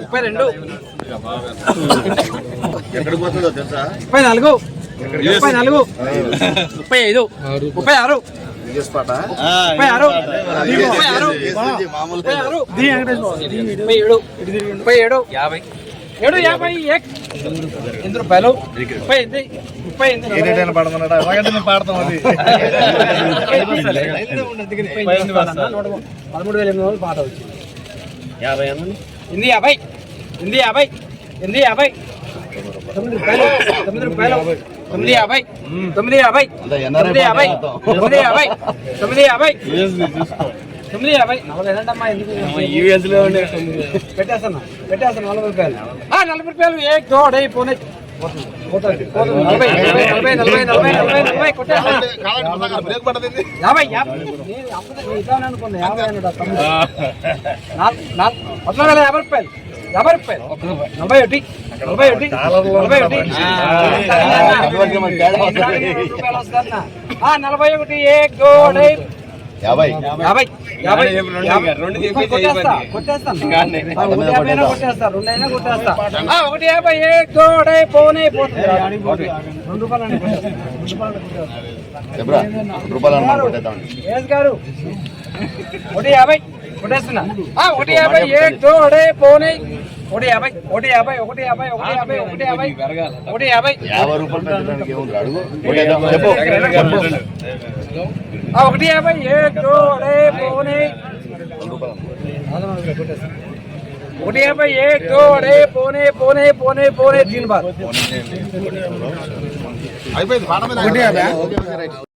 ముప్పై రెండు. ఎక్కడికి పోతుందో తెలుసా ముప్పై నాలుగు. ముప్పై నాలుగు. ముప్పై ఐదు. ముప్పై ఆరు. ముప్పై ఆరు. ముప్పై ఆరు. ముప్పై ఆరు. ముప్పై ఏడు. ముప్పై ఏడు. యాభై ఏడు యాభై ఏక్ ఎనిమిది రూపాయలు ముప్పై ఎనిమిది. ముప్పై ఎనిమిది. పడమన్నాడు? అలాగంటే పాడతాం అది. ముప్పై ఎనిమిది. పదన్నా, నూట ము- పదమూడు వేల ఎనిమిది వందలు పాట వచ్చింది. యాభై ఎనిమిది యాభై. ఎనిమిది యాభై. ఎనిమిది యాభై. తొమ్మిది రూపాయలు. తొమ్మిది రూపాయలు. తొమ్మిది యాభై. తొమ్మిది యాభై. తొమ్మిది యాభై. తొమ్మిది యాభై. తొమ్మిది యాభై. తొమ్మిది యాభై. నలభై ఏంటమ్మా ఎందుకు పెట్టేస్తాను. పెట్టేస్తాను నలభై రూపాయలు. నలభై రూపాయలు. ఏ పోనీ. పద్నాలుగు వేల యాభై రూపాయలు యాభై రూపాయలు నలభై ఒకటి నలభై ఒకటి నలభై ఒకటి నలభై ఒకటి ఏ గోడై? యాభై. యాభై. ఒకటి యాభై అయినా కొట్టేస్తా రెండు అయినా కొట్టేస్తా ఆ, ఒకటి యాభై ఏ గోడై పోనే పోతుంది. రెండు రూపాయలు గారు. ఒకటి యాభై కొట్టేస్తున్నా. ఆ, ఒకటి యాభై ఏ తోడే పోనీ ఒకటి యాభై ఒకటి యాభై ఒకటి యాభై ఒకటి యాభై ఒకటి యాభై ఒకటి యాభై. యాభై రూపాయలు పెట్టడానికి ఏముంది? అడుగు. ఒకటి యాభై. ఏ తోడే పోనీ. ఒకటి యాభై. ఏ తోడే పోనీ పోనీ పోనీ పోనీ. దీని బాధ. అయిపోయింది.